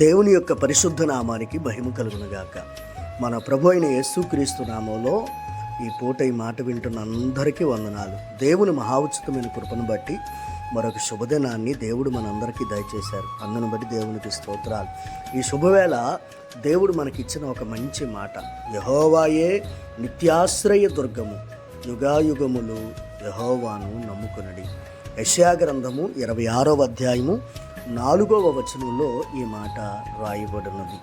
దేవుని యొక్క పరిశుద్ధ నామానికి మహిమ కలుగునగాక. మన ప్రభు అయిన యేసుక్రీస్తు నామంలో ఈ పూట ఈ మాట వింటున్న అందరికీ వందనాలు. దేవుని మహా ఉచితమైన కృపను బట్టి మరొక శుభదినాన్ని దేవుడు మనందరికీ దయచేశారు. అందును బట్టి దేవునికి స్తోత్రాలు. ఈ శుభవేళ దేవుడు మనకిచ్చిన ఒక మంచి మాట. యహోవాయే నిత్యాశ్రయ దుర్గము యుగాయుగములు యహోవాను నమ్ముకునడి. యెషయా గ్రంథము ఇరవై ఆరవ అధ్యాయము నాలుగవ వచనంలో ఈ మాట రాయబడినది.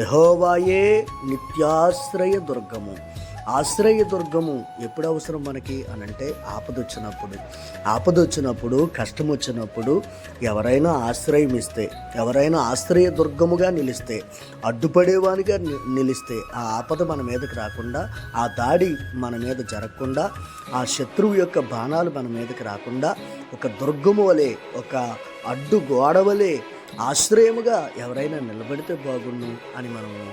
యహోవాయే నిత్యాశ్రయ దుర్గము. ఆశ్రయ దుర్గము ఎప్పుడు అవసరం మనకి అని అంటే ఆపదొచ్చినప్పుడు. ఆపదొచ్చినప్పుడు కష్టం వచ్చినప్పుడు ఎవరైనా ఆశ్రయం ఇస్తే ఎవరైనా ఆశ్రయ దుర్గముగా నిలిస్తే అడ్డుపడేవానిగా ని- నిలిస్తే ఆ ఆపద మన మీదకి రాకుండా ఆ దాడి మన మీద జరగకుండా ఆ శత్రువు యొక్క బాణాలు మన మీదకి రాకుండా ఒక దుర్గము వలె ఒక అడ్డు గోడ వలె ఆశ్రయముగా ఎవరైనా నిలబడితే బాగుండు అని మనము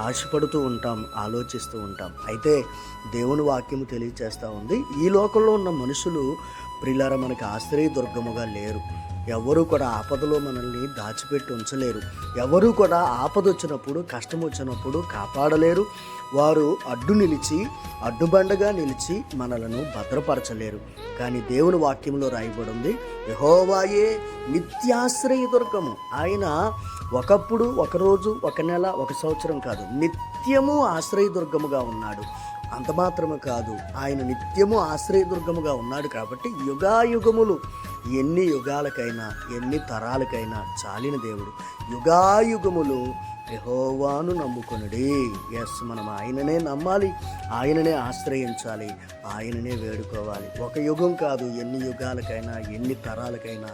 ఆశపడుతూ ఉంటాం ఆలోచిస్తూ ఉంటాం. అయితే దేవుని వాక్యము తెలియచేస్తూ ఉంది ఈ లోకంలో ఉన్న మనుషులు ప్రిలార మనకి ఆశ్రయ దుర్గముగా లేరు. ఎవరూ కూడా ఆపదలో మనల్ని దాచిపెట్టి ఉంచలేరు. ఎవరు కూడా ఆపద వచ్చినప్పుడు కష్టం వచ్చినప్పుడు కాపాడలేరు. వారు అడ్డు నిలిచి అడ్డుబండగా నిలిచి మనలను భద్రపరచలేరు. కానీ దేవుని వాక్యంలో రాయబడింది యహోవాయే నిత్యాశ్రయ దుర్గము. ఆయన ఒకప్పుడు ఒకరోజు ఒక నెల ఒక సంవత్సరం కాదు నిత్యము ఆశ్రయదుర్గముగా ఉన్నాడు. అంత మాత్రమే కాదు ఆయన నిత్యము ఆశ్రయదుర్గముగా ఉన్నాడు కాబట్టి యుగాయుగములు ఎన్ని యుగాలకైనా ఎన్ని తరాలకైనా చాలిన దేవుడు. యుగాయుగములు యహోవాను నమ్ముకొనుడి. ఎస్ మనం ఆయననే నమ్మాలి ఆయననే ఆశ్రయించాలి ఆయననే వేడుకోవాలి. ఒక యుగం కాదు ఎన్ని యుగాలకైనా ఎన్ని తరాలకైనా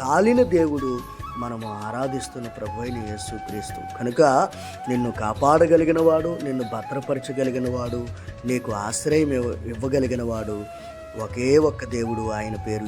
చాలిన దేవుడు మనము ఆరాధిస్తున్న ప్రభు అయిన యేసుక్రీస్తు కనుక నిన్ను కాపాడగలిగిన వాడు నిన్ను భద్రపరచగలిగిన వాడు నీకు ఆశ్రయం ఇవ్వగలిగిన వాడు ఒకే ఒక్క దేవుడు. ఆయన పేరు